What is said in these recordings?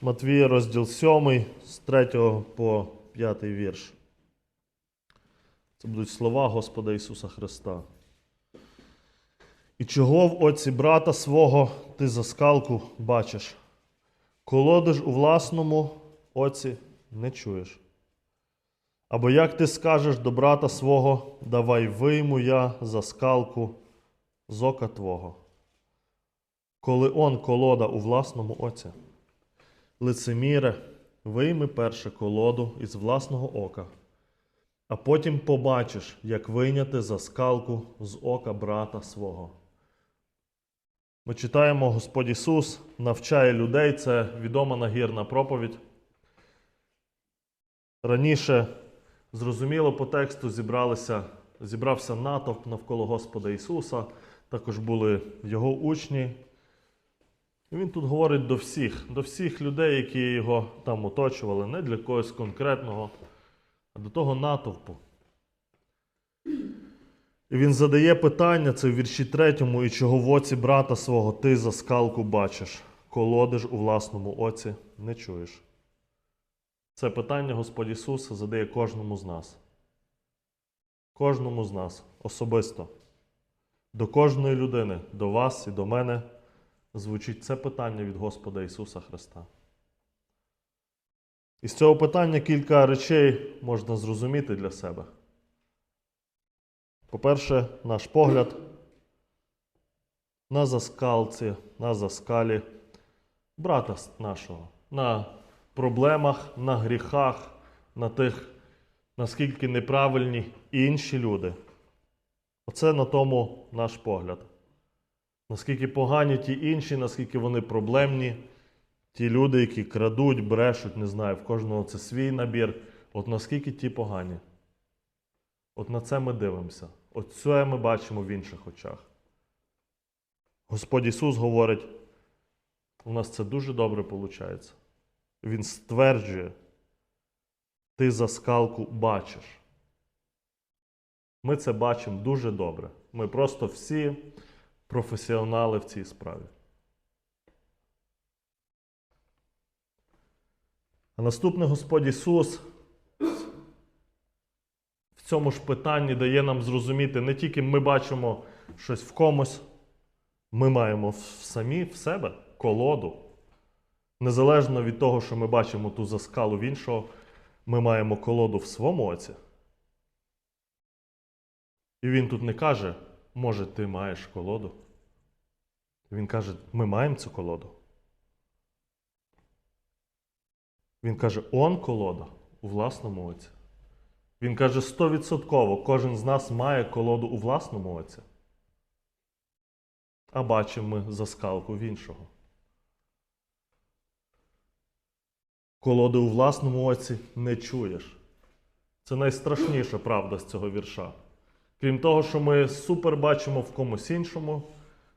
Матвія, розділ 7, з 3 по 5 вірш. Це будуть слова Господа Ісуса Христа. І чого в оці брата свого ти за скалку бачиш? Колоди ж у власному оці не чуєш. Або як ти скажеш до брата свого, давай вийму я за скалку з ока твого, коли он колода у власному оці. Лицеміре, вийми перше колоду із власного ока, а потім побачиш, як вийняти за скалку з ока брата свого. Ми читаємо, Господь Ісус навчає людей, це відома нагірна проповідь. Раніше, зрозуміло, по тексту зібралися, зібрався натовп навколо Господа Ісуса, також були його учні. І він тут говорить до всіх, до всіх людей, які його там оточували, не для когось конкретного, а до того натовпу. І він задає питання, це в вірші третьому, і чого в оці брата свого ти за скалку бачиш, колоди ж у власному оці не чуєш. Це питання Господь Ісус задає кожному з нас. Кожному з нас особисто. До кожної людини, до вас і до мене звучить це питання від Господа Ісуса Христа. Із цього питання кілька речей можна зрозуміти для себе. По-перше, наш погляд на заскалці, на заскалі брата нашого, на проблемах, на гріхах, на тих, наскільки неправильні інші люди. Оце на тому наш погляд. Наскільки погані ті інші, наскільки вони проблемні, ті люди, які крадуть, брешуть, не знаю, в кожного це свій набір. От наскільки ті погані. От на це ми дивимося. От це ми бачимо в інших очах. Господь Ісус говорить, у нас це дуже добре виходить. Він стверджує, ти за скалку бачиш. Ми це бачимо дуже добре. Ми просто всі професіонали в цій справі. А наступний Господь Ісус в цьому ж питанні дає нам зрозуміти, не тільки ми бачимо щось в комусь, ми маємо самі в себе колоду. Незалежно від того, що ми бачимо ту заскалу в іншого, ми маємо колоду в своєму оці. І він тут не каже, може, ти маєш колоду. Він каже, ми маємо цю колоду. Він каже, он колода у власному оці. Він каже, стовідсотково кожен з нас має колоду у власному оці. А бачимо ми заскалку в іншого. Колоди у власному оці не чуєш. Це найстрашніша правда з цього вірша. Крім того, що ми супер бачимо в комусь іншому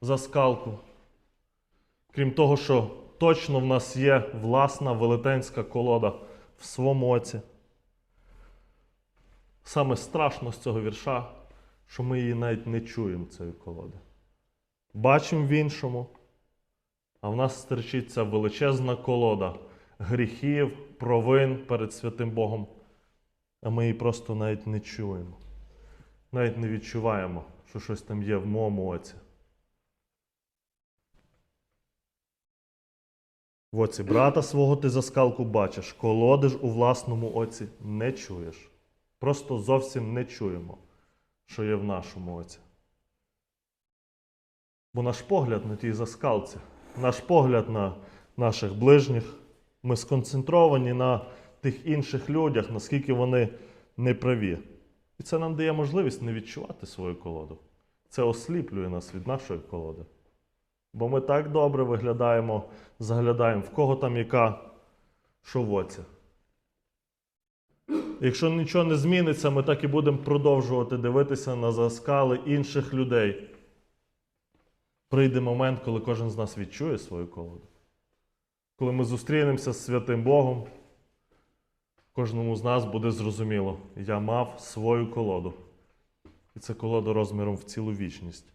заскалку. Крім того, що точно в нас є власна велетенська колода в своєму оці. Саме страшно з цього вірша, що ми її навіть не чуємо, цієї колоди. Бачимо в іншому, а в нас стерчиться величезна колода гріхів, провин перед святим Богом, а ми її просто навіть не чуємо. Навіть не відчуваємо, що щось там є в моєму оці. В оці брата свого ти за скалку бачиш, колоди ж у власному оці не чуєш. Просто зовсім не чуємо, що є в нашому оці. Бо наш погляд на тій заскалці, наш погляд на наших ближніх, ми сконцентровані на тих інших людях, наскільки вони неправі. І це нам дає можливість не відчувати свою колоду. Це осліплює нас від нашої колоди. Бо ми так добре виглядаємо, заглядаємо, в кого там яка оці. Якщо нічого не зміниться, ми так і будемо продовжувати дивитися на заскали інших людей. Прийде момент, коли кожен з нас відчує свою колоду. Коли ми зустрінемося з святим Богом, кожному з нас буде зрозуміло, я мав свою колоду. І це колода розміром в цілу вічність,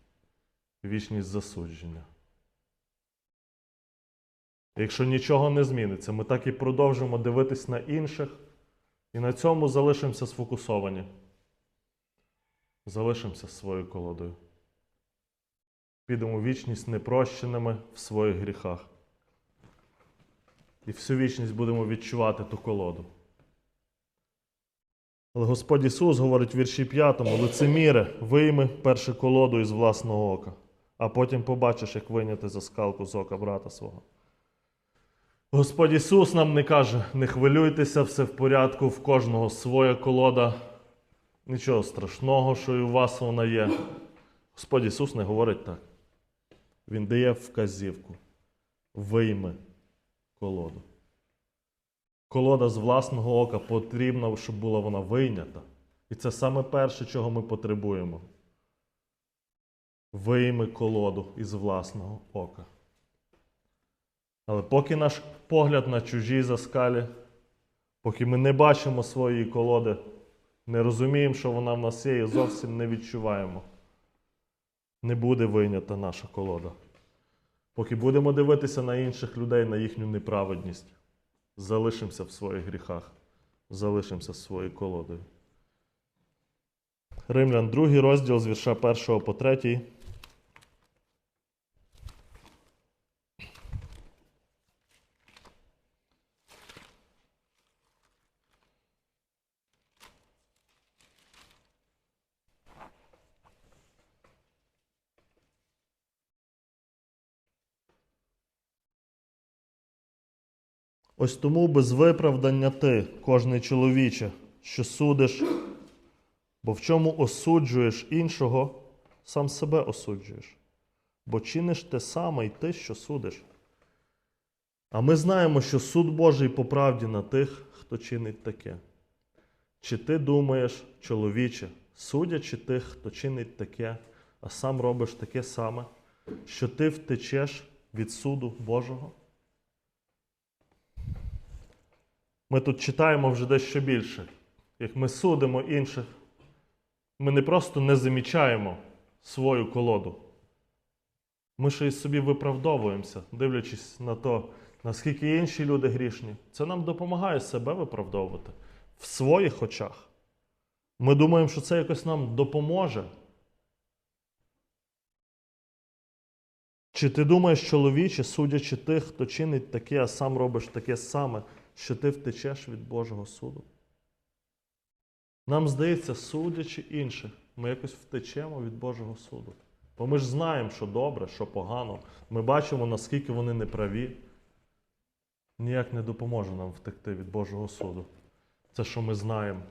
вічність засудження. Якщо нічого не зміниться, ми так і продовжимо дивитись на інших, і на цьому залишимося сфокусовані. Залишимося своєю колодою. Підемо вічність непрощеними в своїх гріхах. І всю вічність будемо відчувати ту колоду. Але Господь Ісус говорить в вірші 5, лицеміре, вийми першу колоду із власного ока, а потім побачиш, як вийняти заскалку з ока брата свого. Господь Ісус нам не каже, не хвилюйтеся, все в порядку, в кожного своя колода. Нічого страшного, що і у вас вона є. Господь Ісус не говорить так. Він дає вказівку. Вийми колоду. Колода з власного ока потрібна, щоб була вона вийнята. І це саме перше, чого ми потребуємо. Вийми колоду із власного ока. Але поки наш погляд на чужій заскалі, поки ми не бачимо своєї колоди, не розуміємо, що вона в нас є, і зовсім не відчуваємо, не буде вийнята наша колода. Поки будемо дивитися на інших людей, на їхню неправедність, залишимося в своїх гріхах, залишимося своєю колодою. Римлян, другий розділ з вірша 1 по 3. Ось тому без виправдання ти, кожний чоловіче, що судиш, бо в чому осуджуєш іншого, сам себе осуджуєш. Бо чиниш те саме й ти, що судиш. А ми знаємо, що суд Божий по правді на тих, хто чинить таке. Чи ти думаєш, чоловіче, судячи тих, хто чинить таке, а сам робиш таке саме, що ти втечеш від суду Божого? Ми тут читаємо вже дещо більше. Як ми судимо інших, ми не просто не замічаємо свою колоду. Ми ще й собі виправдовуємося, дивлячись на те, наскільки інші люди грішні. Це нам допомагає себе виправдовувати в своїх очах. Ми думаємо, що це якось нам допоможе. Чи ти думаєш, чоловіче, судячи тих, хто чинить таке, а сам робиш таке саме, що ти втечеш від Божого суду? Нам здається, судячи інших, ми якось втечемо від Божого суду. Бо ми ж знаємо, що добре, що погано. Ми бачимо, наскільки вони неправі. Ніяк не допоможе нам втекти від Божого суду. Це, що ми знаємо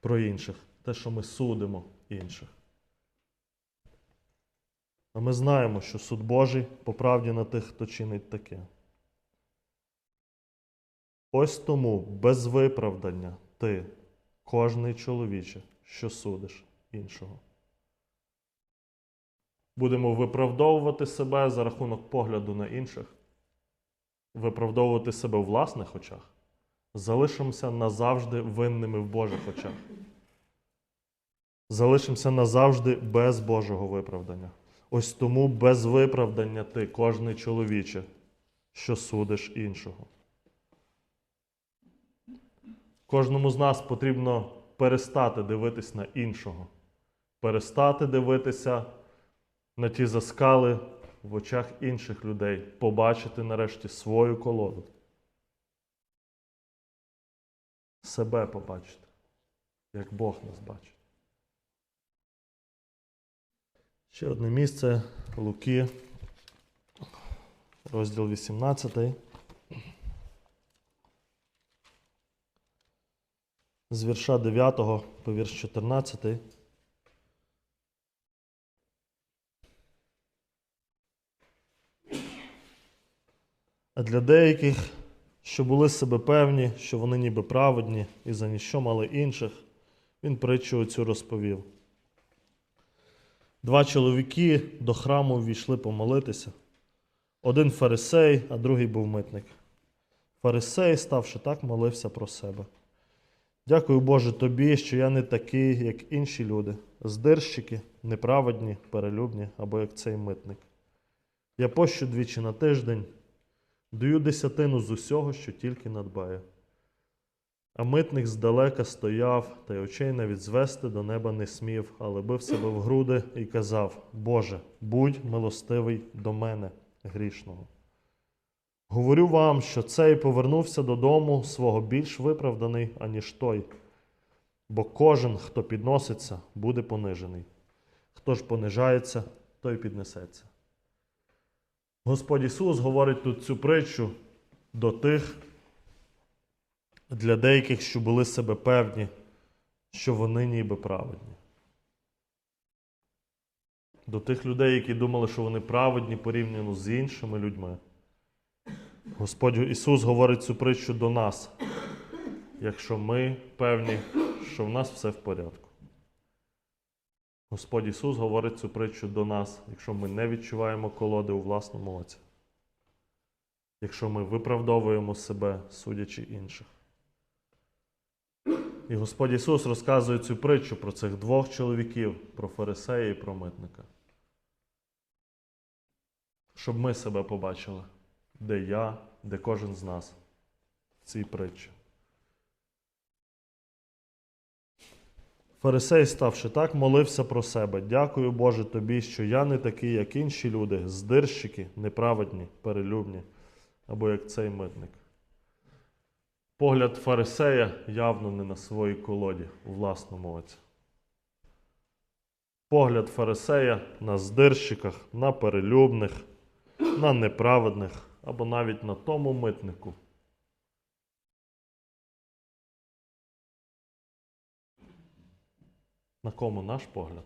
про інших, те, що ми судимо інших. А ми знаємо, що суд Божий по правді на тих, хто чинить таке. Ось тому без виправдання ти, кожний чоловіче, що судиш іншого. Будемо виправдовувати себе за рахунок погляду на інших, виправдовувати себе у власних очах, залишимося назавжди винними в Божих очах. Залишимося назавжди без Божого виправдання. Ось тому без виправдання ти, кожний чоловіче, що судиш іншого. Кожному з нас потрібно перестати дивитись на іншого, перестати дивитися на ті заскали в очах інших людей, побачити нарешті свою колоду. Себе побачити, як Бог нас бачить. Ще одне місце Луки, розділ 18. З вірша 9 по вірш 14. А для деяких, що були себе певні, що вони ніби праведні і за ніщо мали інших, він притчу оцю розповів. Два чоловіки до храму ввійшли помолитися. Один фарисей, а другий був митник. Фарисей, ставши так, молився про себе. Дякую, Боже, тобі, що я не такий, як інші люди, здирщики, неправедні, перелюбні або як цей митник. Я пощу двічі на тиждень, Даю десятину з усього, що тільки надбає. А митник здалека стояв, та й очей навіть звести до неба не смів, але бив себе в груди і казав: Боже, будь милостивий до мене, грішного. Говорю вам, що цей повернувся додому свого більш виправданий, аніж той. Бо кожен, хто підноситься, буде понижений. Хто ж понижається, той піднесеться. Господь Ісус говорить тут цю притчу до тих, для деяких, що були себе певні, що вони ніби праведні. До тих людей, які думали, що вони праведні порівняно з іншими людьми. Господь Ісус говорить цю притчу до нас, якщо ми певні, що в нас все в порядку. Господь Ісус говорить цю притчу до нас, якщо ми не відчуваємо колоди у власному оці, якщо ми виправдовуємо себе, судячи інших. І Господь Ісус розказує цю притчу про цих двох чоловіків, про фарисея і про митника. Щоб ми себе побачили, де я, де кожен з нас в цій притчі. Фарисей, ставши так, молився про себе. Дякую, Боже, тобі, що я не такий, як інші люди, здирщики, неправедні, перелюбні, або як цей митник. Погляд фарисея явно не на своїй колоді у власному оці. Погляд фарисея на здирщиках, на перелюбних, на неправедних або навіть на тому митнику. На кому наш погляд?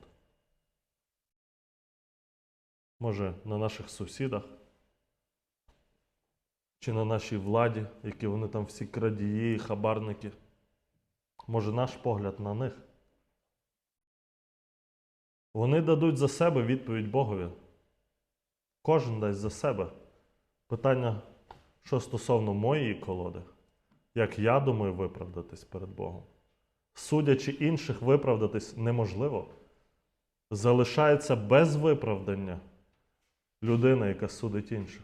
Може, на наших сусідах? Чи на нашій владі, які вони там всі крадії, хабарники? Може, наш погляд на них? Вони дадуть за себе відповідь Богові. Кожен дасть за себе. Питання, що стосовно моєї колоди, як я думаю виправдатись перед Богом. Судячи інших, виправдатись неможливо. Залишається без виправдання людина, яка судить інших,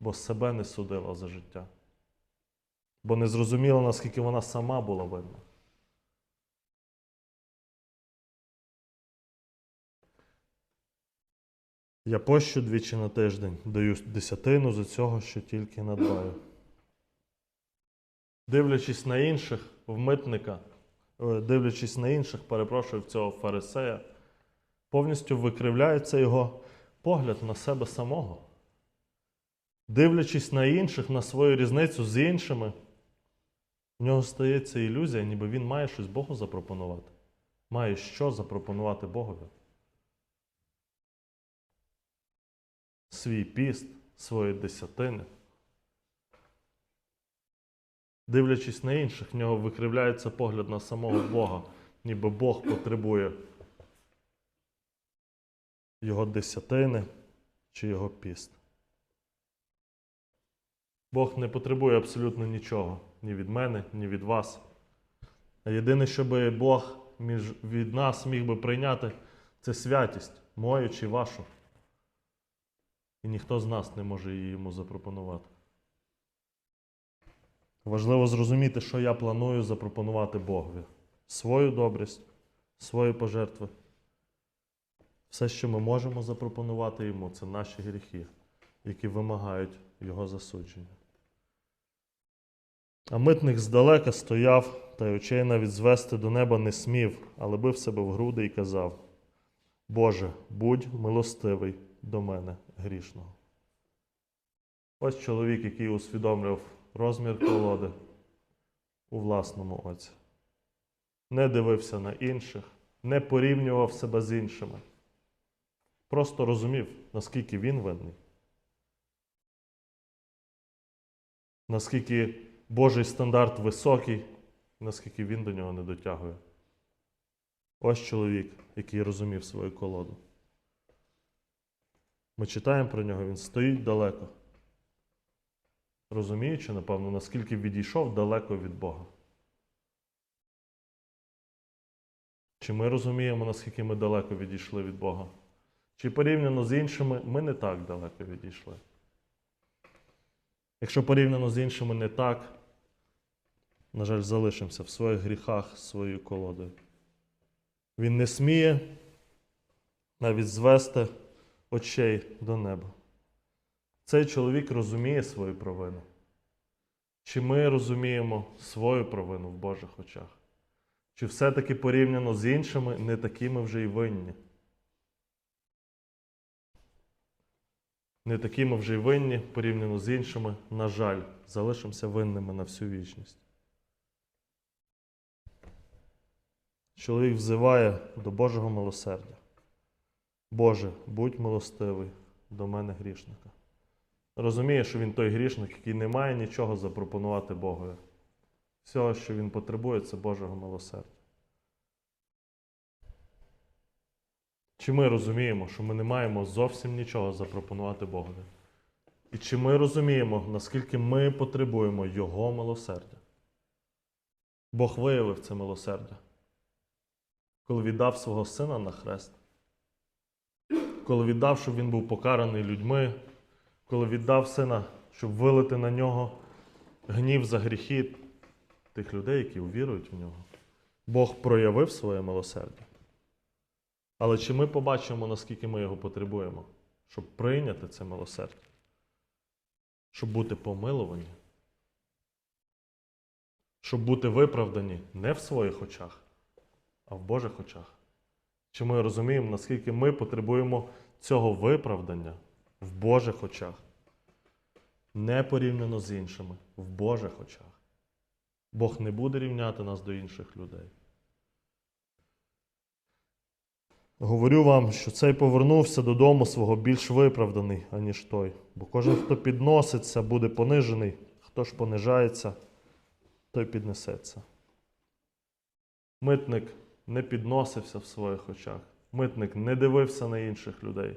бо себе не судила за життя. Бо не зрозуміла, наскільки вона сама була винна. Я пощу двічі на тиждень, даю десятину з цього, що тільки надбаю. Дивлячись на інших, в митника, е, дивлячись на інших, перепрошую в цього фарисея, повністю викривляється його погляд на себе самого. Дивлячись на інших, на свою різницю з іншими, в нього стається ілюзія, ніби він має щось Богу запропонувати. Має що запропонувати Богові. Свій піст, свої десятини. Дивлячись на інших, в нього викривляється погляд на самого Бога, ніби Бог потребує його десятини чи його піст. Бог не потребує абсолютно нічого ні від мене, ні від вас. А єдине, що би Бог між, від нас міг би прийняти, це святість, мою чи вашу. І ніхто з нас не може її йому запропонувати. Важливо зрозуміти, що я планую запропонувати Богові. Свою добрість, свої пожертви. Все, що ми можемо запропонувати йому, це наші гріхи, які вимагають його засудження. А митник здалека стояв та й очей навіть звести до неба не смів, але бив себе в груди і казав: Боже, будь милостивий до мене грішного. Ось чоловік, який усвідомлював розмір колоди у власному оці. Не дивився на інших, не порівнював себе з іншими. Просто розумів, наскільки він винний. Наскільки Божий стандарт високий, наскільки він до нього не дотягує. Ось чоловік, який розумів свою колоду. Ми читаємо про нього, він стоїть далеко. Розуміючи, напевно, наскільки відійшов далеко від Бога. Чи ми розуміємо, наскільки ми далеко відійшли від Бога? Чи порівняно з іншими ми не так далеко відійшли? Якщо порівняно з іншими не так, на жаль, залишимося в своїх гріхах своєю колодою. Він не сміє навіть звести очей до неба. Цей чоловік розуміє свою провину. Чи ми розуміємо свою провину в Божих очах? Чи все-таки порівняно з іншими не такі ми вже й винні? Не такі ми вже й винні порівняно з іншими, на жаль, залишимося винними на всю вічність. Чоловік взиває до Божого милосердя. Боже, будь милостивий до мене грішника. Розуміє, що він той грішник, який не має нічого запропонувати Богові. Всього, що він потребує, це Божого милосердя. Чи ми розуміємо, що ми не маємо зовсім нічого запропонувати Богові? І чи ми розуміємо, наскільки ми потребуємо Його милосердя? Бог виявив це милосердя, коли віддав свого сина на хрест, коли віддав, щоб він був покараний людьми, коли віддав сина, щоб вилити на нього гнів за гріхи тих людей, які увірують в нього. Бог проявив своє милосердя. Але чи ми побачимо, наскільки ми його потребуємо, щоб прийняти це милосердя, щоб бути помилувані, щоб бути виправдані не в своїх очах, а в Божих очах? Чи ми розуміємо, наскільки ми потребуємо цього виправдання в Божих очах? Не порівняно з іншими, в Божих очах. Бог не буде рівняти нас до інших людей. Говорю вам, що цей повернувся додому свого більш виправданий, аніж той. Бо кожен, хто підноситься, буде понижений, хто ж понижається, той піднесеться. Митник не підносився в своїх очах. Митник не дивився на інших людей.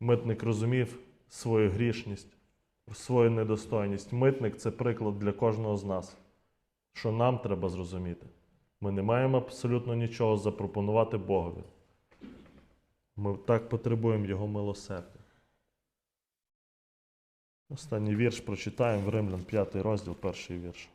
Митник розумів свою грішність, свою недостойність. Митник це приклад для кожного з нас, що нам треба зрозуміти. Ми не маємо абсолютно нічого запропонувати Богові. Ми так потребуємо Його милосердя. Останній вірш прочитаємо в Римлян 5 розділ, перший вірш.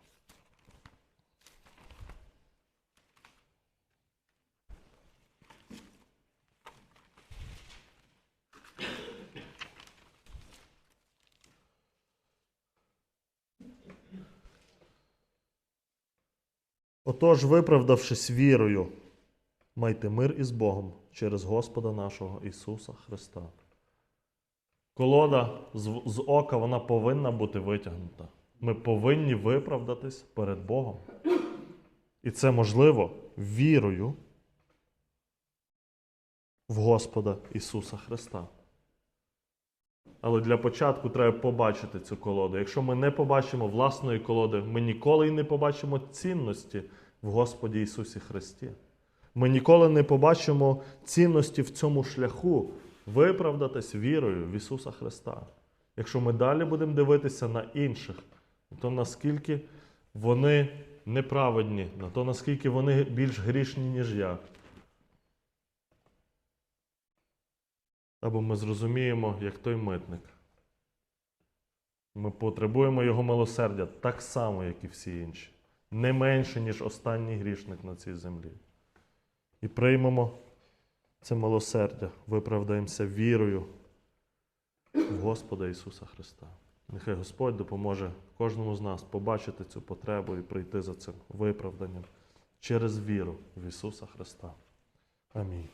Отож, виправдавшись вірою, майте мир із Богом через Господа нашого Ісуса Христа. Колода з, з ока вона повинна бути витягнута. Ми повинні виправдатись перед Богом. І це можливо вірою в Господа Ісуса Христа. Але для початку треба побачити цю колоду. Якщо ми не побачимо власної колоди, ми ніколи й не побачимо цінності в Господі Ісусі Христі. Ми ніколи не побачимо цінності в цьому шляху виправдатись вірою в Ісуса Христа. Якщо ми далі будемо дивитися на інших, то наскільки вони неправедні, на то наскільки вони більш грішні, ніж я. Або ми зрозуміємо, як той митник. Ми потребуємо Його милосердя так само, як і всі інші, не менше, ніж останній грішник на цій землі. І приймемо це милосердя, виправдаємося вірою в Господа Ісуса Христа. Нехай Господь допоможе кожному з нас побачити цю потребу і прийти за цим виправданням через віру в Ісуса Христа. Амінь.